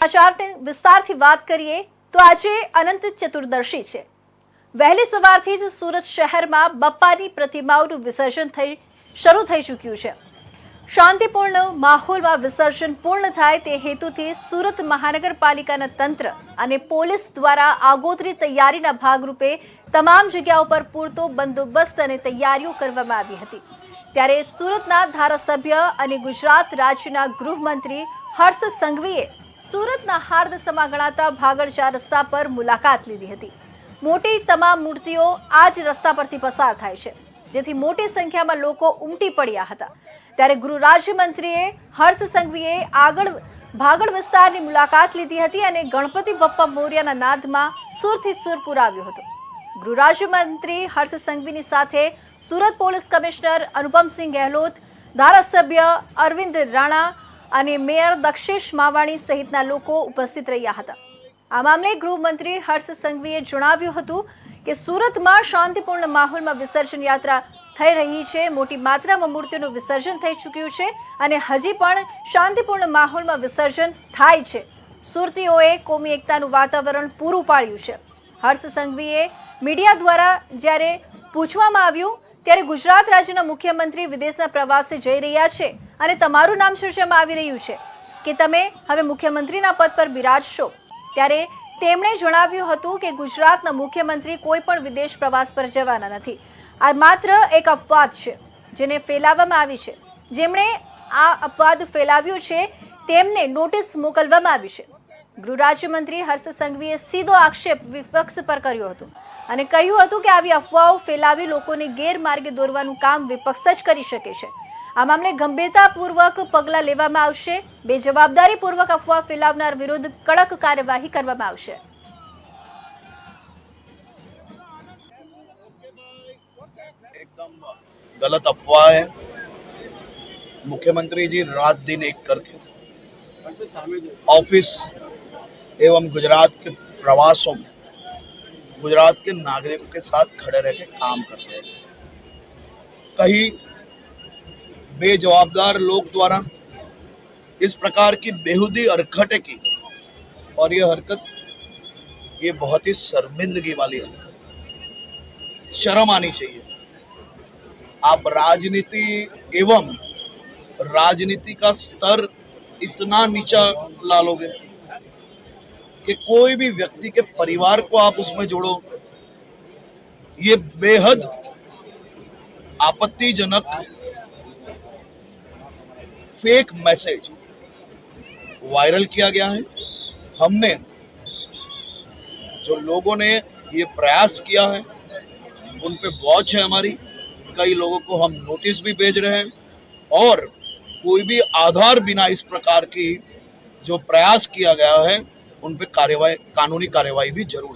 વિસ્તારથી વાત કરીએ તો આજે અનંત ચતુર્દશી છે. વહેલી સવારથી જ સુરત શહેરમાં બપ્પાની પ્રતિમાઓનું વિસર્જન થઈ, શરૂ થઈ ચૂક્યું છે. શાંતિપૂર્ણ માહોલમાં વિસર્જન પૂર્ણ થાય તે હેતુથી સુરત મહાનગરપાલિકાના તંત્ર અને પોલીસ દ્વારા આગોતરી તૈયારીના ભાગરૂપે તમામ જગ્યાઓ પર પૂરતો બંદોબસ્ત અને તૈયારીઓ કરવામાં આવી હતી. ત્યારે સુરતના ધારાસભ્ય અને ગુજરાત રાજ્યના ગૃહમંત્રી હર્ષ સંઘવીએ સુરતના હાર્દસમા ગણાતા ભાગળશા રસ્તા પર મુલાકાત લીધી હતી. મોટી તમામ મૂર્તિઓ આ જ રસ્તા પરથી પસાર થાય છે. જેથી મોટી સંખ્યામાં લોકો ઉમટી પડ્યા હતા. ત્યારે ગૃહ રાજ્યમંત્રીએ હર્ષ સંઘવીએ આગળ ભાગળ વિસ્તારની મુલાકાત લીધી હતી અને ગણપતિ બપ્પા મોર્યાના નાદમાં સુરથી સુર પુરાવ્યો હતો. ગૃહ રાજ્યમંત્રી હર્ષ સંઘવીની સાથે સુરત પોલીસ કમિશનર અનુપમસિંહ ગહેલોત, ધારાસભ્ય અરવિંદ રાણા અને મેયર દક્ષેશ માવાણી સહિતના લોકો ઉપસ્થિત રહ્યા હતા. આ મામલે ગૃહમંત્રી હર્ષ સંઘવીએ જણાવ્યું હતું કે સુરતમાં શાંતિપૂર્ણ માહોલમાં વિસર્જન યાત્રા થઈ રહી છે. મોટી માત્રામાં મૂર્તિઓનું વિસર્જન થઈ ચૂક્યું છે અને હજી પણ શાંતિપૂર્ણ માહોલમાં વિસર્જન થાય છે. સુરતીઓએ કોમી એકતાનું વાતાવરણ પૂરું પાડ્યું છે. હર્ષ સંઘવીએ મીડિયા દ્વારા જ્યારે પૂછવામાં આવ્યું ત્યારે ગુજરાત રાજ્યના મુખ્યમંત્રી વિદેશના પ્રવાસે જઈ રહ્યા છે અને તમારું નામ ચર્ચામાં આવી રહ્યું છે? કે તમે હવે મુખ્યમંત્રીના પદ પર બિરાજશો? ત્યારે તેમણે જણાવ્યું હતું કે ગુજરાતના મુખ્યમંત્રી કોઈ પણ વિદેશ પ્રવાસ પર જવાના નથી. આ માત્ર એક અપવાદ છે, જેને ફેલાવવામાં આવી છે. જેમણે આ અપવાદ ફેલાવ્યો છે, તેમને નોટિસ મોકલવામાં આવી છે. ગૃહ રાજ્યમંત્રી હર્ષ સંઘવીએ સીધો આક્ષેપ વિપક્ષ પર કર્યો હતો અને કહ્યું હતું કે આવી અફવાઓ ફેલાવી લોકોને ગેરમાર્ગે દોરવાનું કામ વિપક્ષ જ કરી શકે છે આ મામલે ગંભીરતાપૂર્વક પગલાં લેવામાં આવશે બે જવાબદારીપૂર્વક અફવા ફેલાવનાર વિરુદ્ધ કડક કાર્યવાહી કરવામાં આવશે एकदम गलत अफवाह है मुख्यमंत्री जी रात दिन एक करके ऑफिस एवं गुजरात के प्रवासों में, गुजरात के नागरिकों के साथ खड़े रह के काम कर रहे हैं। कहीं बेजवाबदार लोग द्वारा इस प्रकार की बेहुदी हरकतें की, और ये हरकत, ये बहुत ही शर्मिंदगी वाली हरकत। शर्म आनी चाहिए। आप राजनीति एवं राजनीति का स्तर इतना नीचा ला लोगे। कि कोई भी व्यक्ति के परिवार को आप उसमें जोड़ो। ये बेहद आपत्तिजनक फेक मैसेज वायरल किया गया है। हमने जो लोगों ने ये प्रयास किया है, उन पे वॉच है हमारी। कई लोगों को हम नोटिस भी भेज रहे हैं और कोई भी आधार बिना इस प्रकार की जो प्रयास किया गया है उन पे कार्यवाही कानूनी कार्यवाही भी जरूर